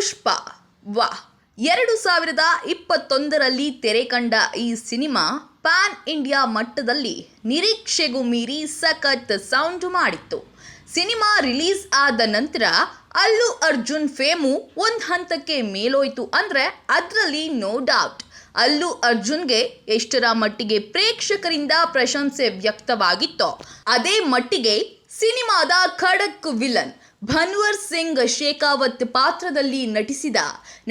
ಪುಷ್ಪ. ವಾ. ಎರಡು ಸಾವಿರದ ಇಪ್ಪತ್ತೊಂದರಲ್ಲಿ ತೆರೆ ಕಂಡ ಈ ಸಿನಿಮಾ ಪ್ಯಾನ್ ಇಂಡಿಯಾ ಮಟ್ಟದಲ್ಲಿ ನಿರೀಕ್ಷೆಗೂ ಮೀರಿ ಸಖತ್ ಸೌಂಡ್ ಮಾಡಿತ್ತು. ಸಿನಿಮಾ ರಿಲೀಸ್ ಆದ ನಂತರ ಅಲ್ಲು ಅರ್ಜುನ್ ಫೇಮು ಒಂದು ಹಂತಕ್ಕೆ ಮೇಲೋಯ್ತು ಅಂದರೆ ಅದರಲ್ಲಿ ನೋ ಡೌಟ್. ಅಲ್ಲು ಅರ್ಜುನ್ಗೆ ಎಷ್ಟರ ಮಟ್ಟಿಗೆ ಪ್ರೇಕ್ಷಕರಿಂದ ಪ್ರಶಂಸೆ ವ್ಯಕ್ತವಾಗಿತ್ತೋ, ಅದೇ ಮಟ್ಟಿಗೆ ಸಿನಿಮಾದ ಖಡಕ್ ವಿಲನ್ ಭನ್ವರ್ ಸಿಂಗ್ ಶೇಖಾವತ್ ಪಾತ್ರದಲ್ಲಿ ನಟಿಸಿದ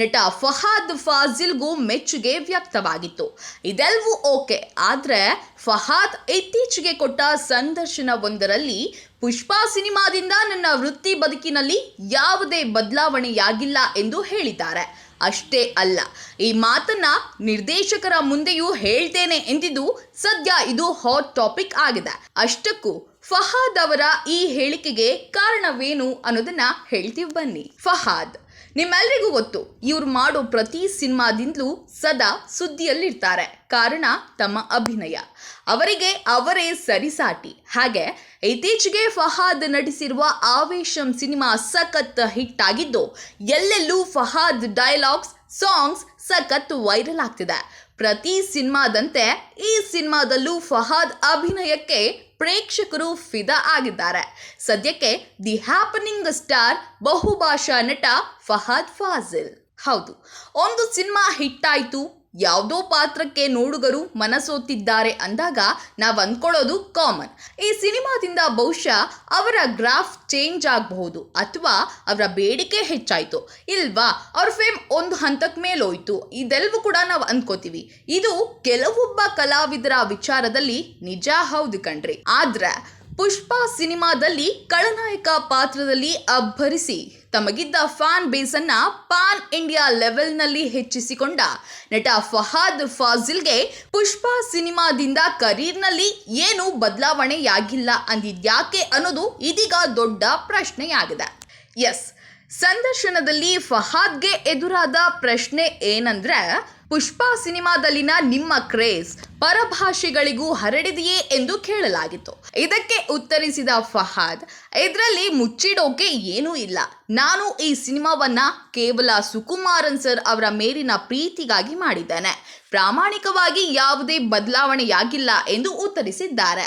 ನಟ ಫಹಾದ್ ಫಾಜಿಲ್ಗೂ ಮೆಚ್ಚುಗೆ ವ್ಯಕ್ತವಾಗಿತ್ತು. ಇದೆಲ್ಲವೂ ಓಕೆ, ಆದರೆ ಫಹಾದ್ ಇತ್ತೀಚೆಗೆ ಕೊಟ್ಟ ಸಂದರ್ಶನವೊಂದರಲ್ಲಿ ಪುಷ್ಪಾ ಸಿನಿಮಾದಿಂದ ನನ್ನ ವೃತ್ತಿ ಬದುಕಿನಲ್ಲಿ ಯಾವುದೇ ಬದಲಾವಣೆಯಾಗಿಲ್ಲ ಎಂದು ಹೇಳಿದ್ದಾರೆ. ಅಷ್ಟೇ ಅಲ್ಲ, ಈ ಮಾತನ್ನ ನಿರ್ದೇಶಕರ ಮುಂದೆಯೂ ಹೇಳ್ತೇನೆ ಎಂದಿದ್ದು ಸದ್ಯ ಇದು ಹಾಟ್ ಟಾಪಿಕ್ ಆಗಿದೆ. ಅಷ್ಟಕ್ಕೂ ಫಹಾದ್ ಅವರ ಈ ಹೇಳಿಕೆಗೆ ಕಾರಣವೇನು ಅನ್ನೋದನ್ನ ಹೇಳ್ತೀವಿ ಬನ್ನಿ. ಫಹಾದ್, ನಿಮ್ಮೆಲ್ರಿಗೂ ಗೊತ್ತು, ಇವ್ರು ಮಾಡೋ ಪ್ರತಿ ಸಿನಿಮಾದಿಂದಲೂ ಸದಾ ಸುದ್ದಿಯಲ್ಲಿರ್ತಾರೆ. ಕಾರಣ, ತಮ್ಮ ಅಭಿನಯ. ಅವರಿಗೆ ಅವರೇ ಸರಿಸಾಟಿ. ಹಾಗೆ, ಇತ್ತೀಚೆಗೆ ಫಹಾದ್ ನಟಿಸಿರುವ ಆವೇಶಂ ಸಿನಿಮಾ ಸಖತ್ ಹಿಟ್ ಆಗಿದ್ದು ಎಲ್ಲೆಲ್ಲೂ ಫಹಾದ್ ಡೈಲಾಗ್ಸ್, ಸಾಂಗ್ಸ್ ಸಖತ್ ವೈರಲ್ ಆಗ್ತಿದೆ. ಪ್ರತಿ ಸಿನಿಮಾದಂತೆ ಈ ಸಿನಿಮಾದಲ್ಲೂ ಫಹಾದ್ ಅಭಿನಯಕ್ಕೆ ಪ್ರೇಕ್ಷಕರು ಫಿದಾ ಆಗಿದ್ದಾರೆ. ಸದ್ಯಕ್ಕೆ ದಿ ಹ್ಯಾಪನಿಂಗ್ ಸ್ಟಾರ್, ಬಹುಭಾಷಾ ನಟ ಫಹಾದ್ ಫಾಜಿಲ್. ಹೌದು, ಒಂದು ಸಿನಿಮಾ ಹಿಟ್ ಆಯಿತು. ಯಾವುದೋ ಪಾತ್ರಕ್ಕೆ ನೋಡುಗರು ಮನಸೋತಿದ್ದಾರೆ ಅಂದಾಗ ನಾವು ಅಂದ್ಕೊಳ್ಳೋದು ಕಾಮನ್ ಈ ಸಿನಿಮಾದಿಂದ ಬಹುಶಃ ಅವರ ಗ್ರಾಫ್ ಚೇಂಜ್ ಆಗಬಹುದು ಅಥವಾ ಅವರ ಬೇಡಿಕೆ ಹೆಚ್ಚಾಯಿತು. ಇಲ್ವಾ? ಅವ್ರ ಫೇಮ್ ಒಂದು ಹಂತಕ್ಕೆ ಮೇಲೋಯ್ತು. ಇದೆಲ್ಲವೂ ಕೂಡ ನಾವು ಅಂದ್ಕೋತೀವಿ. ಇದು ಕೆಲವೊಬ್ಬ ಕಲಾವಿದರ ವಿಚಾರದಲ್ಲಿ ನಿಜ ಹೌದು ಕಣ್ರಿ. ಆದ್ರೆ ಪುಷ್ಪ ಸಿನಿಮಾದಲ್ಲಿ ಖಳನಾಯಕ ಪಾತ್ರದಲ್ಲಿ ಅಬ್ಬರಿಸಿ. ತಮಗಿದ್ದ ಫ್ಯಾನ್ ಬೇಸನ್ನ ಪಾನ್ ಇಂಡಿಯಾ ಲೆವೆಲ್ನಲ್ಲಿ ಹೆಚ್ಚಿಸಿಕೊಂಡ ನಟ ಫಹಾದ್ ಫಾಜಿಲ್ಗೆ ಪುಷ್ಪ ಸಿನಿಮಾದಿಂದ ಕರೀರ್ನಲ್ಲಿ ಏನು ಬದಲಾವಣೆಯಾಗಿಲ್ಲ ಅಂದಿದ್ಯಾಕೆ ಅನ್ನೋದು ಇದೀಗ ದೊಡ್ಡ ಪ್ರಶ್ನೆಯಾಗಿದೆ. ಎಸ್, ಸಂದರ್ಶನದಲ್ಲಿ ಫಹಾದ್ಗೆ ಎದುರಾದ ಪ್ರಶ್ನೆ ಏನಂದ್ರೆ ಪುಷ್ಪ ಸಿನಿಮಾದಲ್ಲಿನ ನಿಮ್ಮ ಕ್ರೇಜ್ ಪರಭಾಷೆಗಳಿಗೂ ಹರಡಿದೆಯೇ ಎಂದು ಕೇಳಲಾಗಿತ್ತು. ಇದಕ್ಕೆ ಉತ್ತರಿಸಿದ ಫಹಾದ್, ಇದರಲ್ಲಿ ಮುಚ್ಚಿಡೋಕೆ ಏನೂ ಇಲ್ಲ. ನಾನು ಈ ಸಿನಿಮಾವನ್ನ ಕೇವಲ ಸುಕುಮಾರನ್ ಸರ್ ಅವರ ಮೇಲಿನ ಪ್ರೀತಿಗಾಗಿ ಮಾಡಿದ್ದೇನೆ. ಪ್ರಾಮಾಣಿಕವಾಗಿ ಯಾವುದೇ ಬದಲಾವಣೆಯಾಗಿಲ್ಲ ಎಂದು ಉತ್ತರಿಸಿದ್ದಾರೆ.